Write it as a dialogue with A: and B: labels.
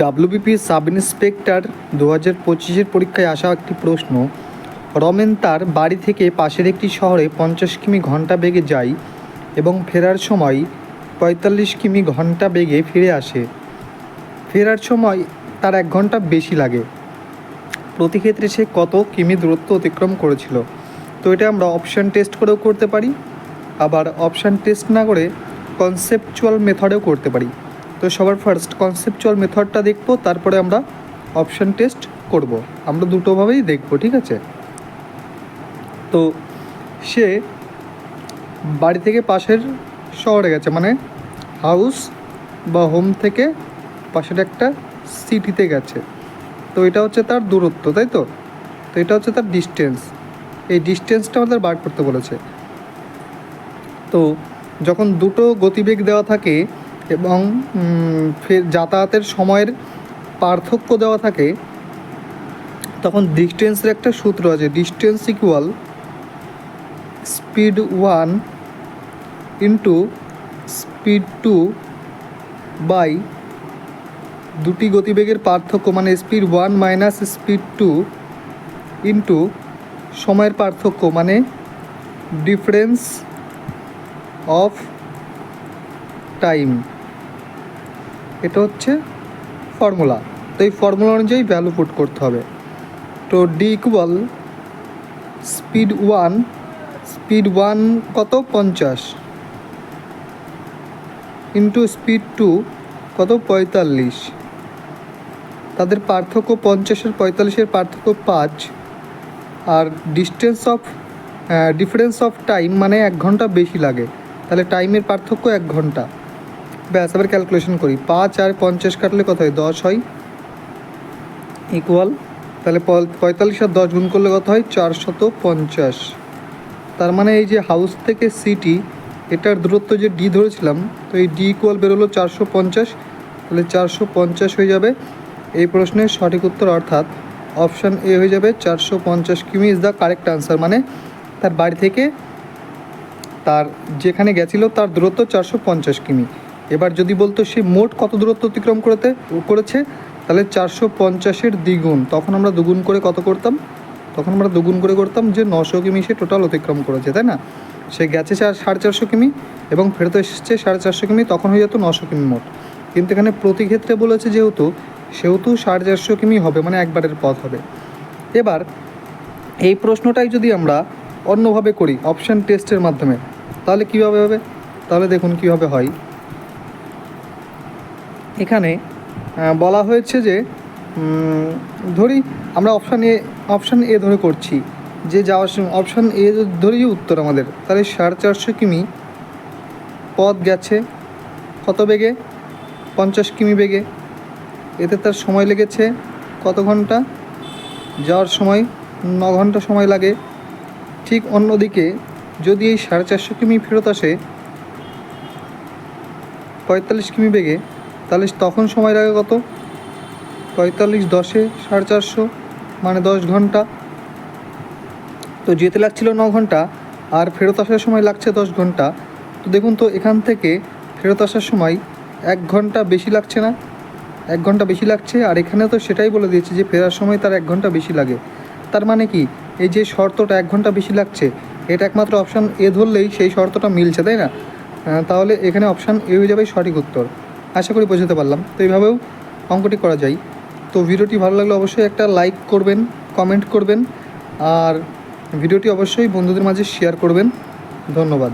A: WBP sub inspector দু হাজার পঁচিশের পরীক্ষায় আসা একটি প্রশ্ন। রমেন তার বাড়ি থেকে পাশের একটি শহরে পঞ্চাশ কিমি ঘণ্টা বেগে যায় এবং ফেরার সময় পঁয়তাল্লিশ কিমি ঘণ্টা বেগে ফিরে আসে। ফেরার সময় তার এক ঘণ্টা বেশি লাগে। প্রতি ক্ষেত্রে সে কত কিমি দূরত্ব অতিক্রম করেছিল? তো এটা আমরা অপশান টেস্ট করেও করতে পারি, আবার অপশান টেস্ট না করে কনসেপচুয়াল মেথডেও করতে পারি। তো সবার ফার্স্ট কনসেপচুয়াল মেথডটা দেখব, তারপরে আমরা অপশান টেস্ট করব। আমরা দুটোভাবেই দেখব, ঠিক আছে? তো সে বাড়ি থেকে পাশের শহরে গেছে মানে হাউস বা হোম থেকে পাশের একটা সিটিতে গেছে। তো এটা হচ্ছে তার দূরত্ব, তাই তো? তো এটা হচ্ছে তার ডিস্টেন্স এই ডিস্টেন্সটা আমাদের বার করতে বলেছে। তো যখন দুটো গতিবেগ দেওয়া থাকে এবং ফের যাতায়াতের সময়ের পার্থক্য দেওয়া থাকে, তখন ডিস্টেন্সের একটা সূত্র আছে। Distance equal speed one into speed two by দুটি গতিবেগের পার্থক্য মানে speed one minus speed two into সময়ের পার্থক্য মানে ডিফারেন্স অফ টাইম এটা হচ্ছে ফর্মুলা তো এই ফর্মুলা অনুযায়ী ভ্যালু পুট করতে হবে। তো D equal speed one speed one কত? পঞ্চাশ। ইন্টু স্পিড টু কত? পঁয়তাল্লিশ। তাদের পার্থক্য পঞ্চাশের, পঁয়তাল্লিশের পার্থক্য পাঁচ। আর distance of difference of time মানে এক ঘণ্টা বেশি লাগে। তাহলে টাইমের পার্থক্য এক ঘণ্টা। ব্যাস আবার ক্যালকুলেশন করি। পাঁচ আর পঞ্চাশ কাটলে কত হয়? দশ হয়। ইকুয়াল তাহলে পঁয়তাল্লিশ আর দশ গুণ করলে কত হয়? চারশত পঞ্চাশ। তার মানে এই যে হাউস থেকে সিটি এটার দূরত্ব যে ডি ধরেছিলাম, তো এই ডি ইকুয়াল বেরোলো চারশো পঞ্চাশ। তাহলে চারশো পঞ্চাশ হয়ে যাবে। এই প্রশ্নের সঠিক উত্তর অর্থাৎ অপশান এ হয়ে যাবে চারশো পঞ্চাশ। কিমি ইজ দ্য কারেক্ট আনসার মানে তার বাড়ি থেকে তার যেখানে গেছিল, তার দূরত্ব চারশো পঞ্চাশ কিমি। এবার যদি বলতো সে মোট কত দূরত্ব অতিক্রম করতে, করেছে, তাহলে চারশো পঞ্চাশের দ্বিগুণ। তখন আমরা দুগুণ করে কত করতাম? তখন আমরা দুগুণ করে করতাম যে নশো কিমি সে টোটাল অতিক্রম করেছে, তাই না? সে গেছে চার, সাড়ে চারশো কিমি এবং ফেরত এসেছে সাড়ে চারশো কিমি, তখন হয়ে যেত নশো কিমি মোট। কিন্তু এখানে প্রতি ক্ষেত্রে বলেছে যেহেতু, সেহেতু সাড়ে চারশো কিমি হবে মানে একবারের পথ হবে। এবার, এই প্রশ্নটাই যদি আমরা অন্যভাবে করি অপশান টেস্টের মাধ্যমে, তাহলে কীভাবে হবে? তাহলে দেখুন কীভাবে হয়। এখানে বলা হয়েছে যে ধরি আমরা অপশান এ অপশান এ ধরে করছি। যে যাওয়ার সময় অপশান এ ধরেই উত্তর আমাদের। তাহলে সাড়ে চারশো কিমি পথ গেছে। কত বেগে? পঞ্চাশ কিমি বেগে। এতে তার সময় লেগেছে কত ঘণ্টা? যাওয়ার সময় ন ঘণ্টা সময় লাগে। ঠিক অন্যদিকে, যদি এই সাড়ে চারশো কিমি ফেরত আসে, পঁয়তাল্লিশ কিমি বেগে তাহলে তখন সময় লাগে কত? পঁয়তাল্লিশ, দশে সাড়ে চারশো মানে দশ ঘণ্টা। তো যেতে লাগছিল ন ঘণ্টা, আর ফেরত আসার সময় লাগছে দশ ঘণ্টা। তো দেখুন তো, এখান থেকে ফেরত আসার সময় এক ঘণ্টা বেশি লাগছে না? এক ঘণ্টা বেশি লাগছে, আর এখানে তো সেটাই বলে দিয়েছে যে ফেরার সময় তার এক ঘণ্টা বেশি লাগে। তার মানে কি? এই যে শর্তটা এক ঘণ্টা বেশি লাগছে, এটা একমাত্র অপশান এ ধরলেই সেই শর্তটা মিলছে, তাই না? তাহলে এখানে অপশান এ হয়ে যাবে সঠিক উত্তর। আশা করি বোঝাতে পারলাম। তো এইভাবেও অঙ্কটি করা যায়। তো ভিডিওটি ভালো লাগলে অবশ্যই একটা লাইক করবেন কমেন্ট করবেন, আর ভিডিওটি অবশ্যই বন্ধুদের মাঝে শেয়ার করবেন। ধন্যবাদ।